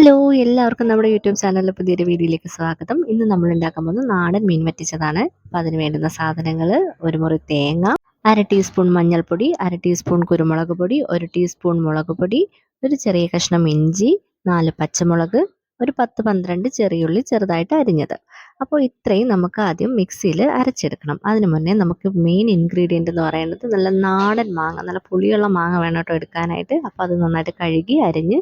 Hello എല്ലാവർക്കും നമ്മുടെ YouTube ചാനലിലെ പുതിയൊരു വീഡിയോയിലേക്ക് സ്വാഗതം. ഇന്ന് നമ്മൾ ഉണ്ടാക്കാൻ പോകുന്നത് നാടൻ മീൻ വറ്റിച്ചതാണ്. അപ്പം അതിന് വേണ്ടുന്ന സാധനങ്ങൾ ഒരു മുറി തേങ്ങ അര ടീസ്പൂൺ മഞ്ഞൾപ്പൊടി അര ടീസ്പൂൺ കുരുമുളക് പൊടി ഒരു ടീസ്പൂൺ മുളക് പൊടി ഒരു ചെറിയ കഷ്ണം ഇഞ്ചി നാല് പച്ചമുളക് ഒരു പത്ത് പന്ത്രണ്ട് ചെറിയുള്ളി ചെറുതായിട്ട് അരിഞ്ഞത്. അപ്പോൾ ഇത്രയും നമുക്ക് ആദ്യം മിക്സിയിൽ അരച്ചെടുക്കണം. അതിന് മുന്നേ നമുക്ക് മെയിൻ ഇൻഗ്രീഡിയന്റ് എന്ന് പറയുന്നത് നല്ല നാടൻ മാങ്ങ നല്ല പുളിയുള്ള മാങ്ങ വേണം കേട്ടോ എടുക്കാനായിട്ട്. അപ്പോൾ അത് നന്നായിട്ട് കഴുകി അരിഞ്ഞ്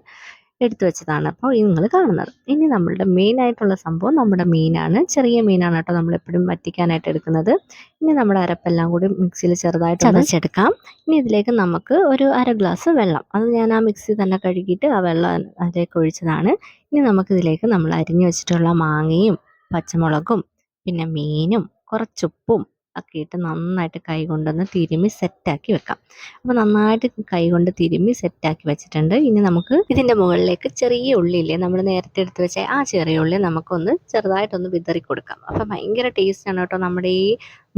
എടുത്തു വെച്ചതാണ് അപ്പോൾ നിങ്ങൾ കാണുന്നത്. ഇനി നമ്മളുടെ മെയിൻ ആയിട്ടുള്ള സംഭവം നമ്മുടെ മീനാണ് ചെറിയ മീനാണ് കേട്ടോ നമ്മൾ എപ്പോഴും വറ്റിക്കാനായിട്ട് എടുക്കുന്നത്. ഇനി നമ്മുടെ അരപ്പെല്ലാം കൂടി മിക്സിയിൽ ചെറുതായിട്ട് ചതച്ചെടുക്കാം. ഇനി ഇതിലേക്ക് നമുക്ക് ഒരു അര ഗ്ലാസ് വെള്ളം. അത് ഞാൻ ആ മിക്സി തന്നെ കഴുകിയിട്ട് ആ വെള്ളം അതിലേക്ക് ഒഴിച്ചതാണ്. ഇനി നമുക്കിതിലേക്ക് നമ്മൾ അരിഞ്ഞു വെച്ചിട്ടുള്ള മാങ്ങയും പച്ചമുളകും പിന്നെ മീനും കുറച്ചുപ്പും ഒക്കെ ഇട്ട് നന്നായിട്ട് കൈ കൊണ്ടൊന്ന് തിരുമ്മി സെറ്റാക്കി വെക്കാം. അപ്പോൾ നന്നായിട്ട് കൈ കൊണ്ട് തിരുമ്മി സെറ്റാക്കി വെച്ചിട്ടുണ്ട്. ഇനി നമുക്ക് ഇതിന്റെ മുകളിലേക്ക് ചെറിയ ഉള്ളിയില്ലേ നമ്മൾ നേരത്തെ എടുത്ത് വെച്ച ആ ചെറിയ ഉള്ളി നമുക്കൊന്ന് ചെറുതായിട്ടൊന്ന് വിതറി കൊടുക്കാം അപ്പോൾ ഭയങ്കര ടേസ്റ്റാണ് കേട്ടോ നമ്മുടെ ഈ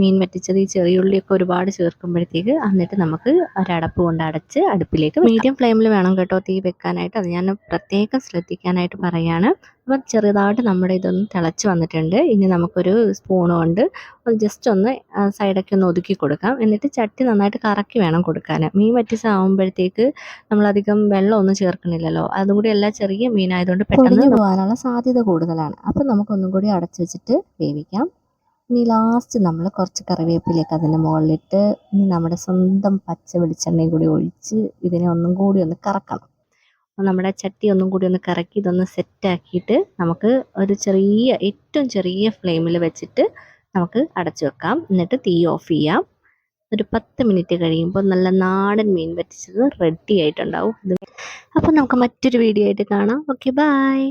മീൻ വറ്റിച്ചത് ഈ ചെറിയ ഉള്ളിയൊക്കെ ഒരുപാട് ചേർക്കുമ്പോഴത്തേക്ക് എന്നിട്ട് നമുക്ക് ഒരടപ്പ് കൊണ്ട് അടച്ച് അടുപ്പിലേക്ക് മീഡിയം ഫ്ലെയിമിൽ വേണം കേട്ടോ തീ വെക്കാനായിട്ട്. അത് ഞാൻ പ്രത്യേകം ശ്രദ്ധിക്കാനായിട്ട് പറയാണ്. അപ്പം ചെറുതായിട്ട് നമ്മുടെ ഇതൊന്ന് തിളച്ച് വന്നിട്ടുണ്ട്. ഇനി നമുക്കൊരു സ്പൂൺ കൊണ്ട് ജസ്റ്റ് ഒന്ന് സൈഡൊക്കെ ഒന്ന് ഒതുക്കി കൊടുക്കാം. എന്നിട്ട് ചട്ടി നന്നായിട്ട് കറക്കി വേണം കൊടുക്കാൻ മീൻ വറ്റിച്ചാകുമ്പോഴത്തേക്ക് നമ്മളധികം വെള്ളമൊന്നും ചേർക്കണില്ലല്ലോ അതും കൂടി എല്ലാം ചെറിയ മീനായതുകൊണ്ട് പെട്ടെന്ന് പോകാനുള്ള സാധ്യത കൂടുതലാണ്. അപ്പം നമുക്കൊന്നും കൂടി അടച്ചു വെച്ചിട്ട് വേവിക്കാം. ഇനി ലാസ്റ്റ് നമ്മൾ കുറച്ച് കറിവേപ്പിലേക്ക് അതിന്റെ മുകളിലിട്ട് ഇനി നമ്മുടെ സ്വന്തം പച്ച വെളിച്ചെണ്ണയും കൂടി ഒഴിച്ച് ഇതിനെ ഒന്നും കൂടി ഒന്ന് കറക്കണം. നമ്മുടെ ചട്ടി ഒന്നും കൂടി ഒന്ന് കറക്കി ഇതൊന്ന് സെറ്റാക്കിയിട്ട് നമുക്ക് ഒരു ചെറിയ ഏറ്റവും ചെറിയ ഫ്ലെയിമിൽ വെച്ചിട്ട് നമുക്ക് അടച്ചു വെക്കാം. എന്നിട്ട് തീ ഓഫ് ചെയ്യാം. ഒരു പത്ത് മിനിറ്റ് കഴിയുമ്പോൾ നല്ല നാടൻ മീൻ പറ്റിച്ചത് റെഡി ആയിട്ടുണ്ടാവും. അപ്പോൾ നമുക്ക് മറ്റൊരു വീഡിയോ ആയിട്ട് കാണാം. Okay bye